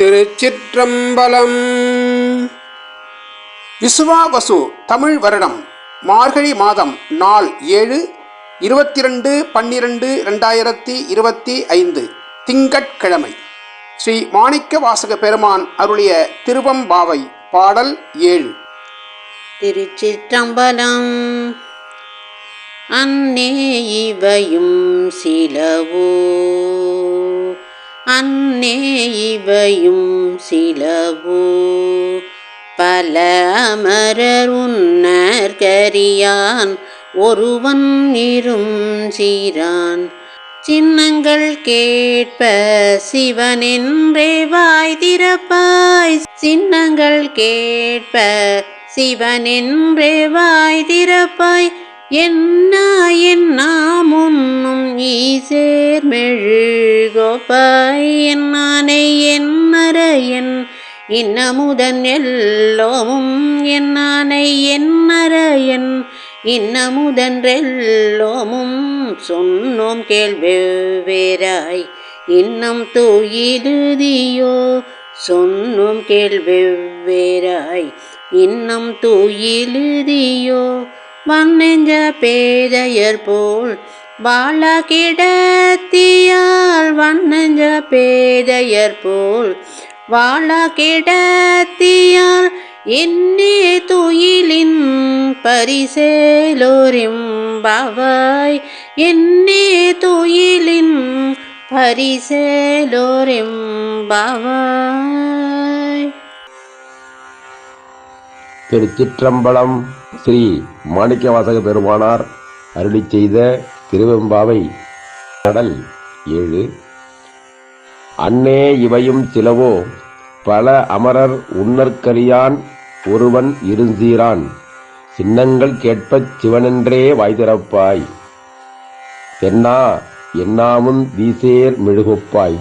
திருச்சிற்றம்பலம். விசுவாவசு தமிழ் வருடம் மார்கழி மாதம் நாள் ஏழு இருபத்தி ரெண்டு பன்னிரண்டு ரெண்டாயிரத்தி இருபத்தி ஐந்து திங்கட்கிழமை. ஸ்ரீ மாணிக்க வாசக பெருமான் அருளிய திருவம்பாவை பாடல் ஏழு. திருச்சிற்றம்பலம். அன்னே இவையும் சிலவோ. அன்னே இவையும் சிலவோ. பல அமரர் உன்னர் கரியான் ஒருவன் இரும் சீரான். சின்னங்கள் கேட்ப சிவனென்றே வாய் திறப்பாய். சின்னங்கள் கேட்ப சிவனென்றே வாய் திறப்பாய். என்ன என்ன முன்னும் ஈசேர் மெழுகோப்பாய் என்னானை என்னற என் இன்னமுதன் எல்லோமும் என் ஆனை என் அரையன் இன்னமுதன்றெல்லோமும் சொன்னோம் கேள்வெவ்வேறாய் இன்னம் தூயிலுதியோ? சொன்னோம் கேள்வெவ்வேறாய் இன்னம் தூயிலுதியோ? வன்னெஞ்ச பேதையர் போல் வாழ கிடத்தியால் வன்னெஞ்ச பேதையர் போல் வாழ கிடத்தியால் என்னே துயிலின் பரிசேலோரிம் பவாய் என்னே துயிலின் பரிசேலோரிம் பவாய் திருச்சிற்றம்பலம் ஸ்ரீ மாணிக்கவாசக பெருமானார் அருளி செய்த திருவெம்பாவை கடல் ஏழு. அன்னே இவையும் சிலவோ பல அமரர் உன்னற்கரியான் ஒருவன் இருந்தீரான். சின்னங்கள் கேட்பச் சிவனென்றே வாய் திறப்பாய் என்னா என்னாமும் வீசேர் மெழுகொப்பாய்.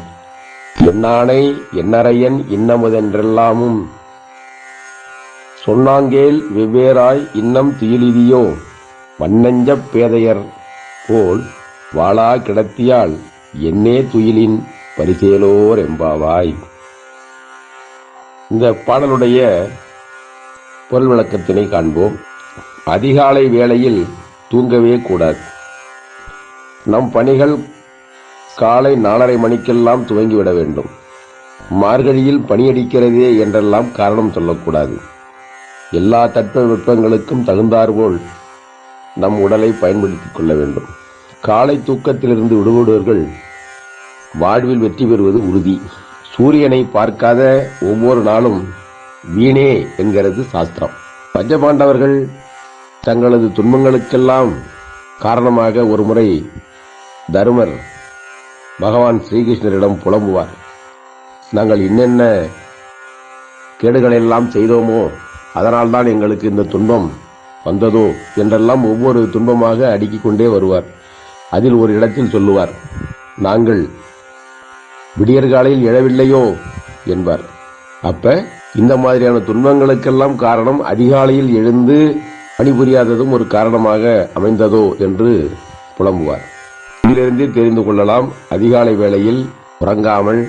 என்னானை என்னறையன் இன்னமுதென்றெல்லாமும் சொன்னாங்கேல் வெவ்வேறாய் இன்னம் துயிலிதியோ வண்ணஞ்சப் பேதையர் போல் வாளா கிடத்தியால் என்னே துயிலின் பரிசேலோர் எம்பாவாய் இந்த பாடலுடைய பொருள் விளக்கத்தினை காண்போம். அதிகாலை வேளையில் தூங்கவே கூடாது. நம் பணிகள் காலை நாலரை மணிக்கெல்லாம் துவங்கிவிட வேண்டும். மார்கழியில் பணியடிக்கிறதே என்றெல்லாம் காரணம் சொல்லக்கூடாது. எல்லா தட்ப வெப்பங்களுக்கும் தகுந்தாற்போல் நம் உடலை பயன்படுத்திக் கொள்ள வேண்டும். காலை தூக்கத்திலிருந்து விடுபடுவர்கள் வாழ்வில் வெற்றி பெறுவது உறுதி. சூரியனை பார்க்காத ஒவ்வொரு நாளும் வீணே என்கிறது சாஸ்திரம். பஞ்சபாண்டவர்கள் தங்களது துன்பங்களுக்கெல்லாம் காரணமாக ஒருமுறை தருமர் பகவான் ஸ்ரீகிருஷ்ணரிடம் புலம்புவார். நாங்கள் என்னென்ன கேடுகளெல்லாம் செய்தோமோ அதனால்தான் எங்களுக்கு இந்த துன்பம் வந்ததோ என்றெல்லாம் ஒவ்வொரு துன்பமாக அடுக்கிக் கொண்டே வருவார். அதில் ஒரு இடத்தில் சொல்லுவார் நாங்கள் விடியற்காலையில் எழவில்லையோ? என்பார். அப்ப இந்த மாதிரியான துன்பங்களுக்கெல்லாம் காரணம் அதிகாலையில் எழுந்து பணிபுரியாததும் ஒரு காரணமாக அமைந்ததோ என்று புலம்புவார். இதிலிருந்தே தெரிந்து கொள்ளலாம் அதிகாலை வேளையில் உறங்காமல்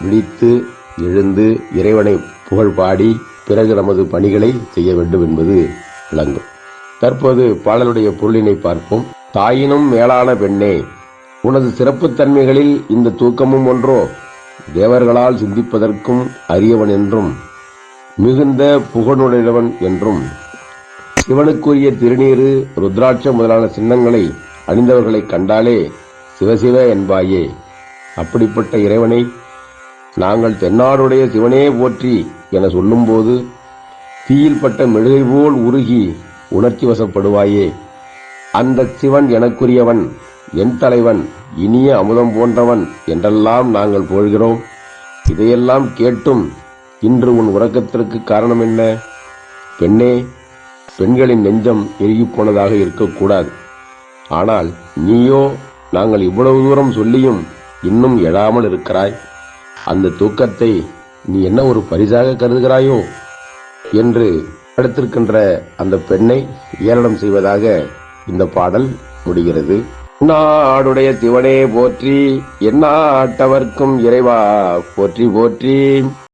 விழித்து எழுந்து இறைவனை புகழ் பாடி பிறகு நமது பணிகளை செய்ய வேண்டும் என்பது விளங்கும். தற்போது பாடலுடைய பொருளினை பார்ப்போம். தாயினும் மேலான பெண்ணே உனது சிறப்புத்தன்மைகளில் இந்த தூக்கமும் ஒன்றோ தேவர்களால் சிந்திப்பதற்கும் அரியவன் என்றும் மிகுந்த புகழுடையவன் என்றும். சிவனுக்குரிய திருநீரு ருத்ராட்சம் முதலான சின்னங்களை அணிந்தவர்களை கண்டாலே சிவசிவ என்பாயே. அப்படிப்பட்ட இறைவனை நாங்கள் தென்னாடுடைய சிவனே போற்றி என சொல்லும்போது தீயில் பட்ட மெழுகை போல் உருகி உணர்ச்சி வசப்படுவாயே. அந்த சிவன் எனக்குரியவன் என் தலைவன் இனிய அமுதம் போன்றவன் என்றெல்லாம் நாங்கள் போழ்கிறோம். இதையெல்லாம் கேட்டும் இன்று உன் உறக்கத்திற்கு காரணம் என்ன? பெண்ணே பெண்களின் நெஞ்சம் போனதாக இருக்கக்கூடாது. ஆனால் நீயோ நாங்கள் இவ்வளவு தூரம் சொல்லியும் இன்னும் எழாமல் இருக்கிறாய். அந்த தூக்கத்தை நீ என்ன ஒரு பரிசாக கருதுகிறாயோ என்று அடுத்திருக்கின்ற அந்த பெண்ணை ஏளனம் செய்வதாக இந்த பாடல் முடிகிறது. நாடுடைய சிவனே போற்றி என்னாட்டவர்க்கும் இறைவா போற்றி போற்றி.